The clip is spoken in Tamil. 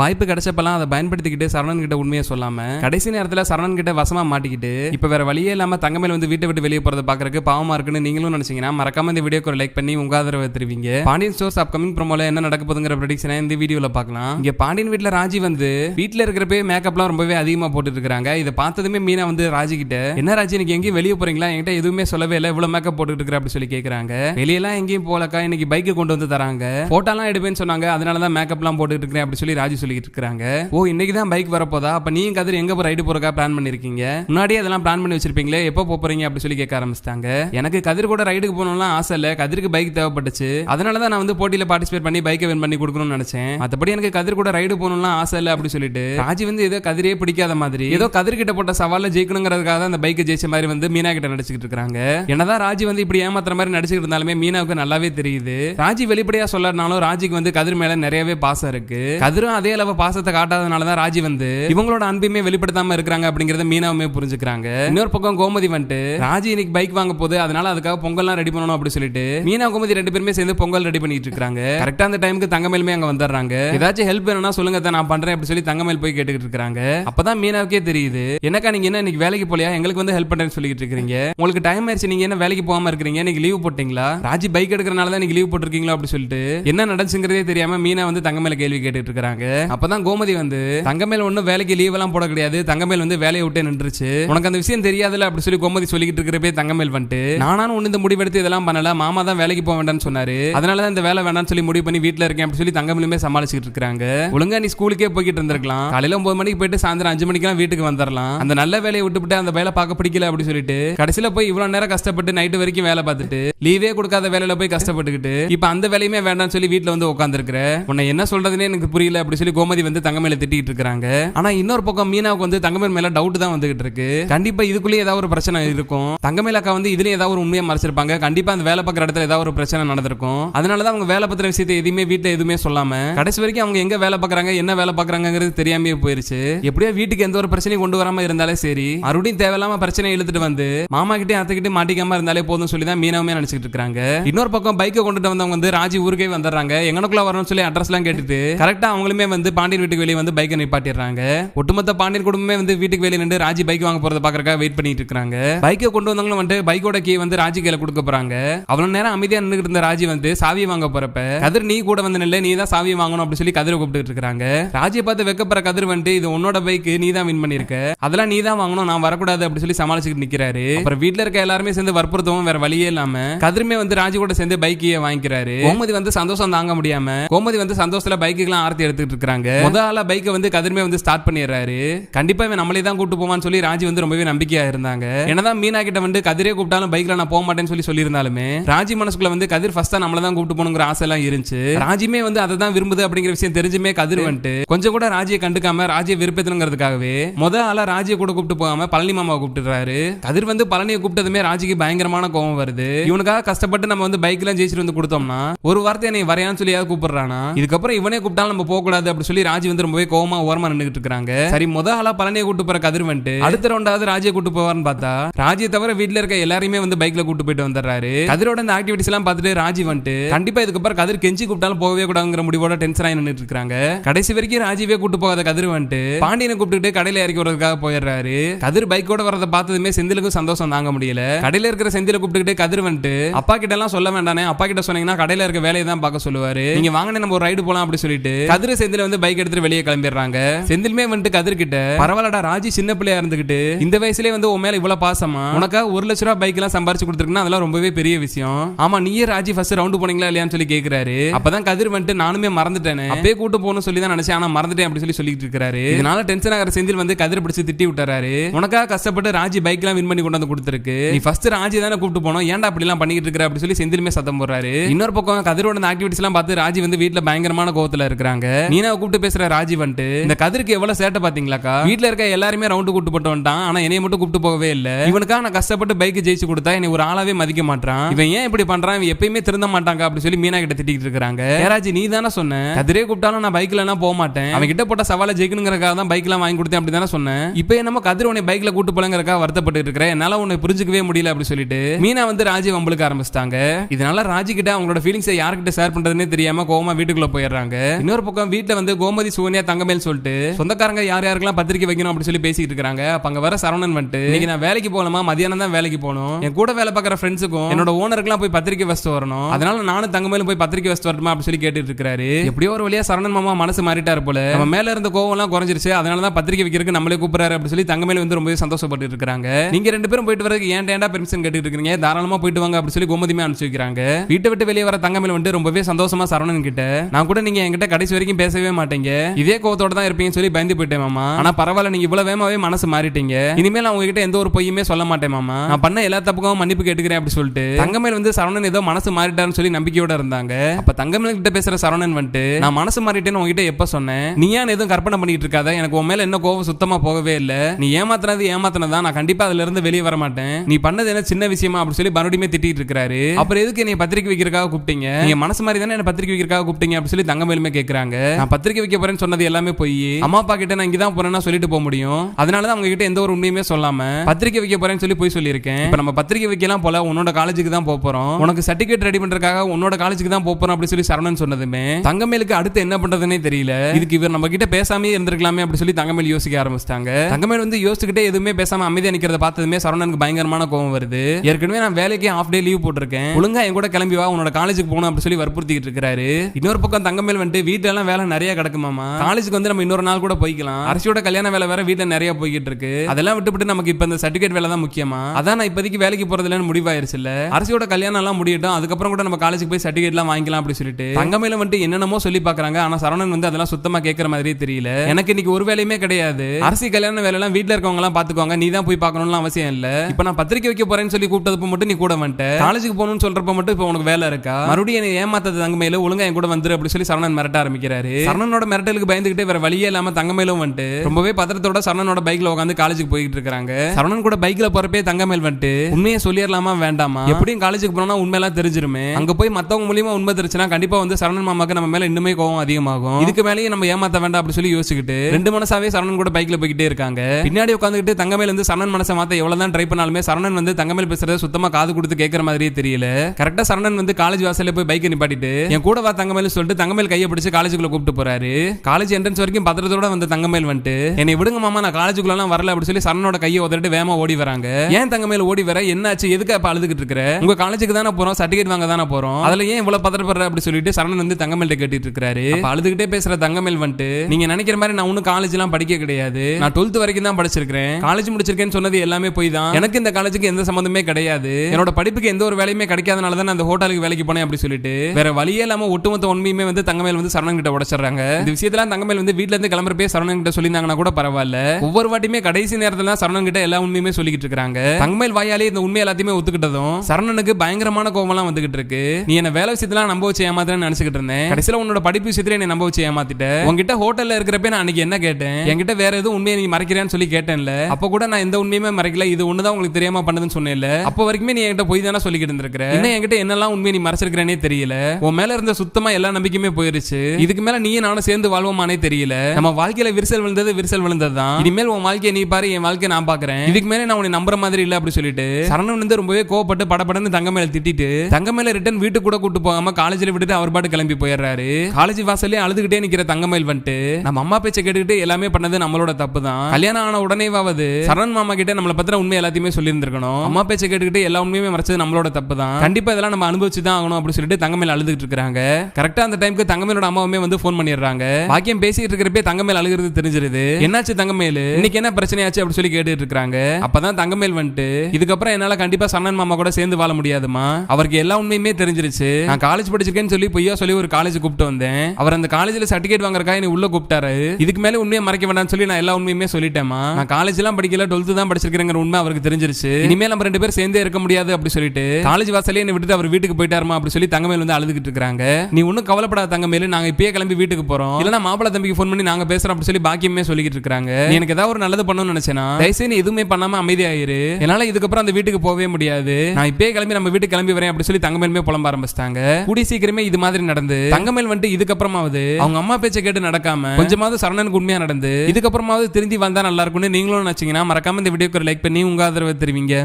வாய்ப்பு கிடைச்சப்பெல்லாம் அதை பயன்படுத்திக்கிட்டு சரணன் கிட்ட உண்மையை சொல்லாம கடைசி நேரத்தில் சரணன் கிட்ட வசமா மாட்டிக்கிட்டு இப்போ வேற வழியே இல்லாம தங்கமேல் வந்து வீட்டை விட்டு வெளியே போறதை பாக்குறதுக்கு பாவமா இருக்குன்னு நீங்களும் நினைச்சீங்கன்னா மறக்காம இந்த வீடியோக்கு லைக் பண்ணி உங்க ஆதரவை தருவீங்க. பாண்டியன் ஸ்டோர்ஸ் அப்கமிங் ப்ரோமோல என்ன நடக்க போதுங்கிற ப்ரெடிக்ஷனை இந்த வீடியோல பார்க்கலாம். இங்க பாண்டியன் வீட்டுல ராஜி வந்து வீட்டுல இருக்கிறப்பே மேக்கப்லாம் ரொம்பவே அதிகமா போட்டுட்டு இருக்காங்க இதை பார்த்ததுமே மீனா வந்து ராஜி கிட்ட என்ன ராஜி இன்னைக்கு எங்கேயும் வெளியே போறீங்களா? என்கிட்ட எதுவுமே சொல்லவே இல்லை. இவ்வளவு மேக்கப் போட்டுட்டு இருக்கிற அப்படி சொல்லி கேக்குறாங்க. வெளியெல்லாம் எங்கேயும் போலக்கா இன்னைக்கு பைக்கு கொண்டு வந்து தராங்க. போட்டோலாம் எடுப்பேன்னு சொன்னாங்க. அதனால தான் மேக்கப்லாம் போட்டுட்டு இருக்கிறேன் அப்படி சொல்லி ராஜி சொல்லிட்டு இருக்காங்க ஓ இன்னைக்கு தான் பைக் வரப்போதா? அப்ப நீங்க கதிர் எங்க போய் ரைடு போறக்கா பிளான் பண்ணிருக்கீங்க? முன்னாடியே அதெல்லாம் பிளான் பண்ணி வச்சிருப்பீங்களே எப்போ போறீங்க அப்படி சொல்லி கேட்க ஆரம்பிச்சிட்டாங்க. எனக்கு கதிர் கூட ரைடுக்கு போகணும்லாம் ஆசை இல்ல. கதிருக்கு பைக் தேவைப்பட்டுச்சு. அதனால தான் நான் வந்து போட்டியில பார்ட்டிசிபேட் பண்ணி பைக்கை வின் பண்ணி கொடுக்கணும்னு நினைச்சேன். மத்தபடி எனக்கு கதிர் கூட ரைடு போகணும்லாம் ஆசை இல்ல அப்படி சொல்லிட்டு. ராஜி வந்து ஏதோ கதிரே பிடிக்காத மாதிரி ஏதோ கதிர் கிட்ட போட்ட சவால ஜெயிக்கணுங்கிறதுக்காக தான் அந்த பைக்கை ஜெயிச்ச மாதிரி வந்து மீனா கிட்ட நடிச்சுக்கிட்டு இருக்காங்க. என்னதான் ராஜி வந்து இப்படி ஏமாத்துற மாதிரி நடிச்சுக்கிட்டு இருந்தாலுமே மீனாவுக்கு நல்லாவே தெரியுது. ராஜி வெளிப்படையா சொல்லனாலும் ராஜிக்கு வந்து கதிர் மேல நிறையவே பாசம் இருக்கு. கதிரும் அதே அளவு பாசத்தை காட்டாதனால தான் ராஜி வந்து இவங்களோட அன்பையுமே வெளிப்படுத்தாம இருக்கிறாங்க அப்படிங்கறத மீனாவுமே புரிஞ்சுக்கிறாங்க. இன்னொரு பக்கம் கோமதி வந்துட்டு ராஜி இன்னைக்கு பைக் வாங்க போகுது அதனால அதுக்காக பொங்கல்லாம் ரெடி பண்ணணும் அப்படி சொல்லிட்டு மீனா கோமதி ரெண்டு பேருமே சேர்ந்து பொங்கல் ரெடி பண்ணிட்டு இருக்காங்க. கரெக்டா அந்த டைமுக்கு தங்கமேலுமே அங்க வந்துடுறாங்க. ஏதாச்சும் ஹெல்ப் வேணும்னா சொல்லுங்க நான் பண்றேன் அப்படி சொல்லி தங்கமேல் போய் கேட்டுக்கிட்டு இருக்காங்க. அப்பதான் மீனாவுக்கே தெரியுது என்னக்கா நீங்க என்ன இன்னைக்கு வேலைக்கு போலையா? எங்களுக்கு வந்து ஹெல்ப் பண்றேன்னு சொல்லிட்டு இருக்கீங்க உங்களுக்கு டைம் ஆயிடுச்சு நீங்க என்ன வேலைக்கு போகாம இருக்கிறீங்க? இன்னைக்கு லீவ் போட்டீங்களா? ராஜி பைக் எடுக்கிறனால தான் நீங்க லீவ் போட்டிருக்கீங்களா? அப்படி சொல்லிட்டு என்ன நடந்துச்சுங்கிறதே தெரியாம மீனா வந்து தங்கமேல கேள்வி கேட்டுட்டு இருக்காங்க. அப்பதான் கோமதி வந்து தங்கமேல் ஒன்னும் வேலைக்கு லீவ் எல்லாம் போட கிடையாது. தங்கமேல் வந்து வேலையை விட்டு நின்றுச்சு உனக்கு அந்த விஷயம் தெரியாதுல அப்படி சொல்லி கோமதி சொல்லிக்கிட்டு இருக்கிறப்பே தங்கமேல் வந்துட்டு நானும் ஒண்ணு இந்த முடிவெடுத்து இதெல்லாம் பண்ணல. மாமா தான் வேலைக்கு போக வேண்டாம்னு சொன்னாரு. அதனால தான் இந்த வேலை வேண்டாம்னு சொல்லி முடிவு பண்ணி வீட்டுல இருக்கேன். அப்படி சொல்லி தங்கமேலுமே சமாளிச்சுட்டு இருக்காங்க ஒழுங்கா நீ ஸ்கூலுக்கே போய்கிட்டு இருந்திருக்கலாம். காலையில ஒன்பது மணிக்கு போயிட்டு சாயந்தரம் அஞ்சு மணிக்கெல்லாம் வீட்டுக்கு வந்துடலாம் அந்த நல்ல வேலையை விட்டுவிட்டு அந்த வேலை பார்க்க பிடிக்கல. அப்படி சொல்லிட்டு கடைசியில போய் இவ்வளவு நேரம் கஷ்டப்பட்டு நைட்டு வரைக்கும் வேலை பார்த்துட்டு லீவே கொடுக்காத வேலையில போய் கஷ்டப்பட்டுக்கிட்டு இப்ப அந்த வேலையுமே வேண்டாம்னு சொல்லி வீட்டுல வந்து உட்காந்துருக்கிற உன்னை என்ன சொல்றதுன்னு எனக்கு புரியல. அப்படி சொல்லி கோமதி வந்து தங்கமேல திட்டிட்டு இருக்காங்க ஆனா இன்னொரு பக்கம் மீனாவுக்கு வந்து தங்கமேல் மேல டவுட் தான் வந்துகிட்டு இருக்கு. கண்டிப்பா இதுக்குள்ளேயே ஏதாவது ஒரு பிரச்சனை இருக்கும். தங்கமேல அக்கா வந்து இதுலயும் ஏதாவது ஒரு உண்மையை மறைச்சிருப்பாங்க. கண்டிப்பா அந்த வேலை பார்க்குற இடத்துல ஏதாவது ஒரு பிரச்சனை நடந்திருக்கும். அதனாலதான் அவங்க வேலை பத்திர விஷயத்தை எதுவுமே வீட்டுல எதுவுமே சொல்லாம கடைசி வரைக்கும் அவங்க எங்க வேலை பார்க்கறாங்க என்ன வேலை பார்க்கறாங்கிறது தெரியாமயே போயிருச்சு. எப்படியோ வீட்டுக்கு எந்த ஒரு பிரச்சனையும் கொண்டு வராம இருந்தாலே சரி. மறுபடியும் தேவையில்லாம பிரச்சனை இழுத்துட்டு வந்து மாமா கிட்டே அத்தைக்கிட்டே மாட்டிக்காம இருந்தாலே போதும் சொல்லி தான் மீனாவுமே நினைச்சிட்டு இருக்காங்க இன்னொரு பக்கம் பைக்கை கொண்டுட்டு வந்தவங்க வந்து ராஜி ஊருக்கே வந்துடுறாங்க. எங்கனக்குள்ள வரணும்னு சொல்லி அட்ரஸ் எல்லாம் கேட்டுட்டு கரெக்டா அவங்களுமே வந்து பாண்டியன் வீட்டுக்கு வெளியே வந்து பைக்கை நிப்பாட்டிடுறாங்க. ஒட்டுமொத்த பாண்டியன் குடும்பமே வந்து வீட்டுக்கு வெளியே நின்று ராஜி பைக் வாங்க போறத பாக்குறக்கா வெயிட் பண்ணிட்டு இருக்காங்க பைக்கை கொண்டு வந்தவங்களும் வந்து பைக்கோட கீ வந்து ராஜி கையில கொடுக்க போறாங்க. அவ்வளவு நேரம் அமைதியா நின்றுட்டு இருந்த ராஜி வந்து சாவியை வாங்க போறப்ப கதிர் நீ கூட வந்து நில்ல நீ தான் சாவியை வாங்கணும் அப்படின்னு சொல்லி கதிரை கூப்பிட்டு இருக்காங்க ராஜியை பார்த்து வைக்கப்படுற கதிர் வந்துட்டு இது உன்னோட பைக் நீ தான் வின் பண்ணிருக்க. அதெல்லாம் நீ தான் வாங்கணும் நான் வரக்கூடாது அப்படின்னு சொல்லி சமாளிச்சுட்டு நிக்கிறாரு. அப்புறம் வீட்ல இருக்க எல்லாருமே சேர்ந்து வற்புறுத்தவும் வேற வழியே இல்லாம கதிருமே வந்து ராஜி கூட சேர்ந்து பைக்கையே வாங்கிக்கிறாரு. கோமதி வந்து சந்தோஷம் தாங்க முடியாம கோமதி வந்து சந்தோஷத்துல பைக்குலாம் ஆர்த்தி எடுத்துட்டு இருக்கிறாங்க. முதல் ஆளா பைக்கை வந்து கதிர்மே வந்து ஸ்டார்ட் பண்ணிடுறாரு. கண்டிப்பா இவன் நம்மளே தான் கூட்டு போவான்னு சொல்லி ராஜி வந்து ரொம்பவே நம்பிக்கையா இருந்தாங்க. என்னதான் மீனா கிட்ட வந்து கதிரே கூப்பிட்டாலும் பைக்ல நான் போக மாட்டேன்னு சொல்லி சொல்லியிருந்தாலுமே ராஜி மனசுக்குள்ள வந்து கதிர் ஃபர்ஸ்டா நம்மள தான் கூப்பிட்டு போகணுங்கிற ஆசை எல்லாம் இருந்துச்சு. ராஜிமே வந்து அதை தான் விரும்புது அப்படிங்கிற விஷயம் தெரிஞ்சுமே கதிர் வந்துட்டு கொஞ்சம் கூட ராஜியை கண்டுக்காம ராஜியை விருப்பத்துங்கிறதுக்காகவே முத ஆளா ராஜியை கூட கூப்பிட்டு போகாம பழனி மாமாவை கூப்பிட்டுறாரு கதிர் வந்து பழனியை கூப்பிட்டதுமே ராஜிக்கு பயங்கரமான கோவம் வருது. இவனுக்காக கஷ்டப்பட்டு நம்ம வந்து பைக்லாம் ஜெயிச்சிட்டு வந்து கொடுத்தோம்னா ஒரு வார்த்தை என்னை வரையான்னு சொல்லியாவது கூப்பிடுறானா? இதுக்கப்புறம் இவனே கூப்பிட்டாலும் நம்ம போக கூடாது அப்படி சொல்லி ராஜி வந்து ரொம்பவே கோவமா ஓரமா நின்றுட்டு இருக்காங்க சரி முத ஆளா பழனியை கூட்டு போற கதிர் வந்துட்டு அடுத்த ரவுண்டாவது ராஜியை கூட்டு போவார்னு பார்த்தா ராஜியை தவிர வீட்ல இருக்க எல்லாரையுமே வந்து பைக்ல கூட்டு போயிட்டு வந்துடுறாரு. கதிரோட இந்த ஆக்டிவிட்டிஸ் எல்லாம் பார்த்துட்டு ராஜி வந்துட்டு கண்டிப்பா இதுக்கப்புறம் கதிர் கெஞ்சி கூப்பிட்டாலும் போகவே கூடாதுங்கிற முடிவோட டென்ஷன் ஆகி நின்றுட்டு இருக்காங்க கடைசி வரைக்கும் ராஜீவே கூட்டு போகாத கதிர் வந்துட்டு பாண்டியனை கூப்பிட்டுட்டு கடையில இறக்கி விடுறதுக்காக போயிடுறாரு. கதிர் பைக்கோட வரத பார்த்ததுமே செந்திலுக்கும் சந்தோஷம் தாங்க முடியல. கடையில இருக்கிற செந்தில கூப்பிட்டுக்கிட்டு கதிர் வந்துட்டு அப்பா கிட்ட எல்லாம் சொல்ல வேண்டானே அப்பா கிட்ட சொன்னீங்கன்னா கடையில இருக்க வேலையை தான் பார்க்க சொல்லுவாரு. நீங்க வாங்கின நம்ம ஒரு ரைடு போலாம் அப்படி சொல்லிட்டு கதிர் செந்தில வந்து பைக் எடுத்துட்டு வெளியே கிளம்பிடுறாங்க. செந்திலுமே வந்துட்டு கதிர் கிட்ட பரவாயில்லடா ராஜி சின்ன பிள்ளையா இருந்துகிட்டு இந்த வயசுலயே வந்து உன் மேல இவ்வளவு பாசமா? உனக்கா ஒரு லட்ச ரூபாய் பைக் எல்லாம் சம்பாரிச்சு கொடுத்துருக்குன்னா அதெல்லாம் ரொம்பவே பெரிய விஷயம். ஆமா நீயே ராஜி ஃபர்ஸ்ட் ரவுண்டு போனீங்களா இல்லையான்னு சொல்லி கேக்குறாரு. அப்பதான் கதிர் வந்துட்டு நானுமே மறந்துட்டேன். அப்பயே கூட்டு போகணும் சொல்லி தான் நினைச்சேன் ஆனா மறந்துட்டேன் அப்படி சொல்லி சொல்லிட்டு இருக்காரு. இதனால டென்ஷன் ஆகிற செந்தில் வந்து கதிர் பிடிச்சு திட்டி விட்டுறாரு. உனக்காக கஷ்டப்பட்டு ராஜி பைக் எல்லாம் வின் பண்ணி கொண்டு வந்து கொடுத்துருக்கு. நீ ஃபர்ஸ்ட் ராஜி தானே கூப்பிட்டு போனோம். ஏன்டா அப்படி எல்லாம் பண்ணிட்டு இருக்க அப்படி சொல்லி செந்திலுமே சத்தம் போடுறாரு. இன்னொரு பக்கம் கதிரோட ஆக்டிவிட்டிஸ் எல்லாம் பார்த்து ராஜி வந்து வீட்டுல பயங்கரமான கோவத்துல இருக்காங்க நீனாவை கூப்பிட்டு பேசுற ராஜி வந்துட்டு இந்த கதிருக்கு எவ்வளவு சேட்டை பாத்தீங்களாக்கா? வீட்டுல இருக்க எல்லாருமே ரவுண்டு கூட்டு போட்டு வந்துட்டான் ஆனா என்னைய மட்டும் கூப்பிட்டு போகவே இல்ல. இவனுக்காக நான் கஷ்டப்பட்டு பைக் ஜெயிச்சு கொடுத்தா என்னை ஒரு ஆளாவே மதிக்க மாட்டான் இவன் ஏன் இப்படி பண்றான்? இவன் எப்பயுமே திருந்த மாட்டாங்க அப்படி சொல்லி மீனா கிட்ட திட்டிட்டு இருக்காங்க. ஏராஜி நீ தானே சொன்ன? கதிரே கூப்பிட்டாலும் நான் பைக்ல எல்லாம் போக மாட்டேன். அவன் கிட்ட போட்ட சவாலை ஜெயிக்கணுங்கிறக்காக தான் பைக் எல்லாம் வாங்கி கொடுத்தேன் அப்படி தானே சொன்னேன் இப்போ என்னமோ கதிர் உன்னை பைக்ல கூட்டு போலங்கிறக்காக வருத்தப்பட்டு இருக்கிற என்னால உன்னை புரிஞ்சுக்கவே முடியல அப்படின்னு சொல்லிட்டு மீனா வந்து ராஜி வம்பளுக்கு ஆரம்பிச்சிட்டாங்க. இதனால ராஜி கிட்ட அவங்களோட ஃபீலிங்ஸை யார்கிட்ட ஷேர் பண்றதுன்னே தெரியாம கோவமா வீட்டுக்குள்ள போயிடுறாங்க. இன்னொரு பக்கம் வீட்டுல வந்து கோமதி சூனியா தங்கமேல் சொல்லிட்டு சொந்தக்காரங்க யார் யாருக்கெல்லாம் பத்திரிக்கை வைக்கணும்? அப்படின்னு சொல்லி பேசிட்டு இருக்காங்க அங்க வர சரவணன் வந்துட்டு இன்னைக்கு நான் வேலைக்கு போகணுமா? மதியானம் தான் வேலைக்கு போகணும். என் கூட வேலை பார்க்குற ஃப்ரெண்ட்ஸுக்கும் என்னோட ஓனருக்குலாம் போய் பத்திரிக்கை வச்சுட்டு வரணும். அதனால நானும் தங்கமேலும் போய் பத்திரிக்கை வச்சுட்டு வரணுமா அப்படின்னு சொல்லி கேட்டுட்டு இருக்காரு எப்படியோ ஒரு வழியா சரணன் மாமா மனசு மாறிட்டாரு போல. நம்ம மேல இருந்த கோவம் எல்லாம் குறைஞ்சிருச்சு. அதனால தான் பத்திரிக்கை வைக்கிறதுக்கு நம்மளே கூப்பிடுறாரு அப்படின்னு சொல்லி தங்கமேல வந்து ரொம்பவே சந்தோஷப்பட்டு இருக்காங்க நீங்க ரெண்டு பேரும் போயிட்டு வரதுக்கு ஏன் ஏன்டா பெர்மிஷன் கேட்டுட்டு இருக்கீங்க? தாராளமா போயிட்டு வாங்க அப்படின்னு சொல்லி கோமதிமே அனுப்பிச்சு வைக்கிறாங்க. வீட்டை விட்டு வெளியே வர தங்கமேல் வந்து ரொம்பவே சந்தோஷமா சரவணன் கிட்ட நான் கூட நீங்க என்கிட்ட கடைசி வரைக்கும் பேசவே மாட்டீங்க? இதே கோவத்தோட தான் இருப்பீங்கன்னு சொல்லி பயந்து போயிட்டேன் மாமா. ஆனா பரவாயில்ல நீங்க இவ்வளவு வேகமாவே மனசு மாறிட்டீங்க. இனிமேல் நான் உங்ககிட்ட எந்த ஒரு பொய்யுமே சொல்ல மாட்டேன் மாமா. நான் பண்ண எல்லா தப்புக்கும் மன்னிப்பு கேட்டுக்கிறேன் அப்படி சொல்லிட்டு. தங்கமேல் வந்து சரவணன் ஏதோ மனசு மாறிட்டாருன்னு சொல்லி நம்பிக்கையோட இருந்தாங்க. அப்ப தங்கமேல் கிட்ட பேசுற சரவணன் வந்துட்டு நான் மனசு மாறிட்டேன்னு உங்ககிட்ட எப்ப சொன்னேன்? நீ ஏன் எதுவும் கற்பனை பண்ணிட்டு இருக்காத? எனக்கு உன் மேல என்ன கோவம் சுத்தமா போகவே இல்ல. நீ ஏமாத்துனது ஏமாத்தினதா நான் கண்டிப்பா அதுல இருந்து வெளியே வர மாட்டேன். நீ பண்ணது என்ன சின்ன விஷயமா? அப்படி சொல்லி மறுபடியும் திட்டிட்டு இருக்காரு அப்புறம் எதுக்கு நீ பத்திரிக்கை வைக்கிறதுக்காக கூப்பிட்டீங்க? நீங்க மனசு மாதிரி தானே என்ன பத்திரிக்கை வைக்கிறதுக்காக கூப்பிட்டீங்க? அப்படி சொல்லி தங்கமேலுமே கேக்குறாங்க. நான் பத்திரிக்கை வைக்க போறேன்னு சொன்னது எல்லாமே போய். அம்மா அப்பா கிட்ட நான் இங்கதான் போறேன்னா சொல்லிட்டு போக முடியும். அதனால தான் அவங்க கிட்ட எந்த ஒரு உண்மையுமே சொல்லாம பத்திரிக்கை வைக்க போறேன்னு சொல்லி போய் சொல்லியிருக்கேன். இப்ப நம்ம பத்திரிக்கை வைக்கலாம் போல உன்னோட காலேஜுக்கு தான் போக போறோம். உனக்கு சர்டிபிகேட் ரெடி பண்றதுக்காக உன்னோட காலேஜுக்கு தான் போக போறோம் அப்படி சொல்லி சரவணன் சொன்னதுமே தங்கமேலுக்கு அடுத்து என்ன பண்றதுன்னே தெரியல. இதுக்கு இவர் நம்ம கிட்ட பேசாமே இருந்திருக்கலாமே அப்படி சொல்லி தங்கமேல் யோசிக்க ஆரம்பிச்சிட்டாங்க. தங்கமேல் வந்து யோசிச்சுக்கிட்டே எதுவுமே பேசாம அமைதியா நிக்கிறத பார்த்ததுமே சரவணனுக்கு பயங்கரமான கோவம் வருது. ஏற்கனவே நான் வேலைக்கு ஹாஃப் டே லீவ் போட்டிருக்கேன். ஒழுங்கா என் கூட கிளம்பி வா உன்னோட காலேஜுக்கு போகணும் அப்படி சொல்லி வற்புறுத்திட்டு இருக்காரு இன்னொரு பக்கம் தங்கமேல் வந்துட்டு வீட்டுல எல்லாம் வேலை நிறைய கிடக்குமாமா காலேஜுக்கு வந்து நம்ம இன்னொரு நாள் கூட போய்க்கலாம். அரசியோட கல்யாண வேலை வேற வீட்டுல நிறைய போய்கிட்டு இருக்கு. அதெல்லாம் விட்டுவிட்டு நமக்கு இப்ப இந்த சர்டிபிகேட் வேலை தான் முக்கியமா? அதான் நான் இப்போதைக்கு வேலைக்கு போறது இல்லைன்னு முடிவாயிருச்சு இல்ல அரசியோட கல்யாணம் எல்லாம் முடியட்டும் அதுக்கப்புறம் கூட நம்ம காலேஜுக்கு போய் சர்டிபிகேட் எல்லாம் வாங்கிக்கலாம் அப்படி சொல்லிட்டு. தங்கமேல வந்துட்டு என்னென்னமோ சொல்லி பாக்குறாங்க ஆனா சரவணன் வந்து அதெல்லாம் சுத்தமா கேட்கற மாதிரியே தெரியல. எனக்கு இன்னைக்கு ஒரு வேலையுமே கிடையாது. அரசி கல்யாண வேலை எல்லாம் வீட்டுல இருக்கவங்க எல்லாம் பாத்துக்கோங்க நீ தான் போய் பார்க்கணும்னு அவசியம் இல்ல. இப்ப நான் பத்திரிக்கை வைக்க போறேன்னு சொல்லி கூப்பிட்டதுப்ப மட்டும் நீ கூட வந்துட்ட. காலேஜுக்கு போகணும்னு சொல்றப்ப மட்டும் இப்ப உனக்கு வேலை இருக்கா? மறுபடியும் என்னை ஏமாத்தது தங்கமேல ஒழுங்கா என் கூட வந்துரு அப்படி சொல்லி சரணன் மிரட்ட ஆரம்பிக்கிறாரு. சரணனோட மிரட்டலுக்கு பயந்துகிட்டே வேற வழியே இல்லாம தங்கமேலும் வந்துட்டு ரொம்பவே பத்திரத்தோட சரணனோட பைக்ல உட்காந்து காலேஜுக்கு போயிட்டு இருக்காங்க. சரணன் கூட பைக்ல போறப்பே தங்கமேல் வந்துட்டு உண்மையை சொல்லிடலாமா வேண்டாமா? எப்படியும் காலேஜுக்கு போனா உண்மையெல்லாம் தெரிஞ்சிருமே. அங்க போய் மத்தவங்க மூலியமா உண்மை தெரிச்சுனா கண்டிப்பா வந்து சரணன் மாமாக்கு நம்ம மேல இன்னுமே கோவம் அதிகமாகும். இதுக்கு மேலேயே நம்ம ஏமாத்த வேண்டாம் அப்படி சொல்லி யோசிச்சுக்கிட்டு ரெண்டு மனசாவே சரணன் கூட பைக்ல போய்கிட்டே இருக்காங்க. பின்னாடி உட்காந்துக்கிட்டு தங்கமேல் வந்து சரணன் மனசை மாத்த எவ்வளவுதான் ட்ரை பண்ணாலுமே சரணன் வந்து தங்கமேல் பேசுறத சுத்தமா காது கொடுத்து கேட்கற மாதிரியே தெரியல. கரெக்டா சரணன் வந்து காலேஜ் வாசல்ல போய் பைக் நிப்பாட்டிட்டு என் கூட வா தங்கமேல் சொல்லிட்டு தங்கமேல் கையை பிடிச்சு காலேஜுக்குள்ள கூப்பிட்டு போறாரு காலேஜ் என்ட்ரன்ஸ் வரைக்கும் பத்திரத்தோட வந்த தங்கமேல் வந்துட்டு என்னை விடுங்க மாமா நான் காலேஜுக்குள்ள வரல அப்படி சொல்லி சரணோட கையை உதறிட்டு வேமா ஓடி வராங்க. ஏன் தங்கமேல் ஓடி வர? என்னாச்சு? எதுக்கு அப்ப அழுதுகிட்டு இருக்கிற? உங்க காலேஜுக்கு தானே போறோம் சர்டிஃபிகேட் வாங்க தானே போறோம். அதுல ஏன் இவ்வளவு பத்திரப்படுற? அப்படி சொல்லிட்டு சரணன் வந்து தங்கமேல் கேட்டுட்டு இருக்காரு அழுதுகிட்டே பேசுற தங்கமேல் வந்துட்டு நீங்க நினைக்கிற மாதிரி நான் ஒன்னும் காலேஜ் எல்லாம் படிக்க கிடையாது. நான் டுவெல்த் வரைக்கும் தான் படிச்சிருக்கேன் காலேஜ் முடிச்சிருக்கேன்னு சொன்னது எல்லாமே போய் தான். எனக்கு இந்த காலேஜுக்கு எந்த சம்மந்தமே கிடையாது. என்னோட படிப்புக்கு எந்த ஒரு வேலையுமே கிடைக்காதனால தான் நான் அந்த ஹோட்டலுக்கு வேலைக்கு போனேன் அப்படி சொல்லிட்டு வேற வழியே இல்லாம ஒட்டுமொத்த உண்மையுமே வந்து தங்கமேல் வந்து சரணன் கிட்ட உடச்சிடுறாங்க. இந்த விஷயத்தெல்லாம் தங்கமேல் வந்து வீட்ல இருந்து கிளம்புறப்பே சரணன் கிட்ட சொல்லியிருந்தாங்கன்னா கூட பரவாயில்ல. ஒவ்வொரு வாட்டியுமே கடைசி நேரத்துல தான் சரணன் கிட்ட எல்லா உண்மையுமே சொல்லிக்கிட்டு இருக்காங்க. தங்கமேல் வாயாலே இந்த உண்மை எல்லாத்தையுமே ஒத்துக்கிட்டதும் சரணனுக்கு பயங்கரமான கோவம்லாம் வந்துகிட்டு இருக்கு நீ என்ன வேலை விஷயத்தெல்லாம் நம்ப வச்சு ஏமாத்துறேன்னு நினைச்சுக்கிட்டு இருந்தேன். கடைசியில உன்னோட படிப்பு விஷயத்துல என்னை நம்ப வச்சு ஏமாத்திட்ட. உங்ககிட்ட ஹோட்டல்ல இருக்கிறப்ப நான் அன்னைக்கு என்ன கேட்டேன்? என்கிட்ட வேற எதுவும் உண்மையை நீ மறைக்கிறேன்னு சொல்லி கேட்டேன்ல. அப்ப கூட நான் எந்த உண்மையுமே மறைக்கல. இது ஒண்ணுதான் உங்களுக்கு தெரியாம பண்ணதுன்னு சொன்னேன்ல. அப்ப வரைக்குமே நீ என்கிட்ட போய் தானே சொல்லிக்கிட்டு இருந்திருக்கிற? என்ன என்கிட்ட என்னெல்லாம் உண்மையை நீ மறைச்சிருக்கிறேனே தெரியல. உன் மேல இருந்த சுத்தமா எல்லா நம்பிக்கையுமே போயிருச்சு. இதுக்கு மேல நீ நானும் சேர்ந்து வாழ்வோமானே தெரியல. நம்ம வாழ்க்கையில விரிசல் விழுந்தது விரிசல் விழுந்தது தான் இனிமேல் உன் வாழ்க்கையை நீ பாரு என் வாழ்க்கையை நான் பாக்குறேன் இதுக்கு மேலே நான் உன்னை நம்புற மாதிரி இல்ல அப்படி சொல்லிட்டு. சரணன் வந்து ரொம்பவே கோவப்பட்டு படப்படந்து தங்க மேல திட்டிட்டு தங்க மேல ரிட்டர்ன் வீட்டுக்கு கூட கூட்டு போகாம காலேஜ்ல விட்டுட்டு அவர் பாட்டு கிளம்பி போயிடுறாரு. காலேஜ் வாசல்லே அழுதுகிட்டே நிக்கிற தங்கமயில் வந்துட்டு நம்ம அம்மா பேச்சை கேட்டுக்கிட்டு எல்லாமே பண்ணது நம்மளோட தப்பு தான் கல்யாணம் ஆன உடனேவாவது சரண் மாமா கிட்ட நம்மளை பத்தின உண்மை எல்லாத்தையுமே சொல்லியிருந்திருக்கணும். அம்மா பேச்சை கேட்டுக்கிட்டு எல்லா உண்மையுமே மறைச்சது நம்மளோட தப்பு தான் கண்டிப்பா இதெல்லாம் நம்ம அனுபவிச்சு தான் ஆகணும் அப்படின்னு சொல்லிட்டு தங்கமேல் அழுதுகிட்டு இருக்காங்க கரெக்டா அந்த டைமுக்கு தங்கமேலோட அம்மாவுமே வந்து ஃபோன் பண்ணி பண்ணிடுறாங்க. பாக்கியம் பேசிட்டு இருக்கிறப்பே தங்கமேல் அழுகிறது தெரிஞ்சிருது. என்னாச்சு தங்கமேல் இன்னைக்கு என்ன பிரச்சனையாச்சு அப்படி சொல்லி கேட்டுட்டு இருக்காங்க அப்பதான் தங்கமேல் வந்துட்டு இதுக்கப்புறம் என்னால கண்டிப்பா சரணன் மாமா கூட சேர்ந்து வாழ முடியாதுமா? அவருக்கு எல்லா உண்மையுமே தெரிஞ்சிருச்சு. நான் காலேஜ் படிச்சிருக்கேன்னு சொல்லி பொய்யா சொல்லி ஒரு காலேஜ் கூப்பிட்டு வந்தேன். அவர் அந்த காலேஜ்ல சர்டிபிகேட் வாங்குறக்கா நீ உள்ள கூப்பிட்டாரு. இதுக்கு மேல உண்மையை மறைக்க வேண்டாம்னு சொல்லி நான் எல்லா உண்மையுமே சொல்லிட்டேமா நான் காலேஜ் எல்லாம் படிக்கல டுவெல்த் தான் படிச்சிருக்கிறேங்கிற உண்மை அவருக்கு தெரிஞ்சிருச்சு. இனிமேல் நம்ம ரெண்டு பேரும் சேர்ந்தே இருக்க முடியாது அப்படி சொல்லிட்டு காலேஜ் வாசலே என்னை விட்டுட்டு அவர் வீட்டுக்கு போயிட்டாருமா அப்படி சொல்லி தங்கமேல் வந்து அழுதுகிட்டு இருக்காங்க நீ ஒன்னும் கவலைப்படாத தங்கமேல் நாங்க இப்பயே கிளம்பி வீட்டுக்கு போறோம். இல்லனா மாப்பிள தம்பிக்கு ஃபோன் பண்ணி நாங்க பேசுறோம் அப்படி சொல்லி பாக்கியமே சொல்லிக்கிட்டு இருக்காங்க. எனக்கு ஏதாவது ஒரு நல்லது பண்ணணும்னு நினைச்சேனா? தயவுசெய்து எதுவுமே பண்ணாம அமைதியாயிரு. என்னால இதுக்கப்புறம் அந்த வீட்டுக்கு போகவே முடியாது. நான் இப்பயே கிளம்பி நம்ம வீட்டுக்கு கிளம்பி வரேன் அப்படி சொல்லி தங்கமேலுமே புலம்ப ஆரம்பிச்சிட்டாங்க. கூடி சீக்கிரமே இது மாதிரி நடந்து. தங்கமேல் வந்துட்டு இதுக்கப்புறமாவது அவங்க அம்மா பேச்சை கேட்டு நடக்காம கொஞ்சமாவது சரணனுக்கு உண்மையா நடந்து இதுக்கப்புறமாவது திருந்தி வந்தா நல்லா இருக்கும்னு நீங்களும் நினைச்சீங்கன்னா மறக்காம இந்த வீடியோக்கு லைக் பண்ணி உங்க ஆதரவை தெரிவிங்க.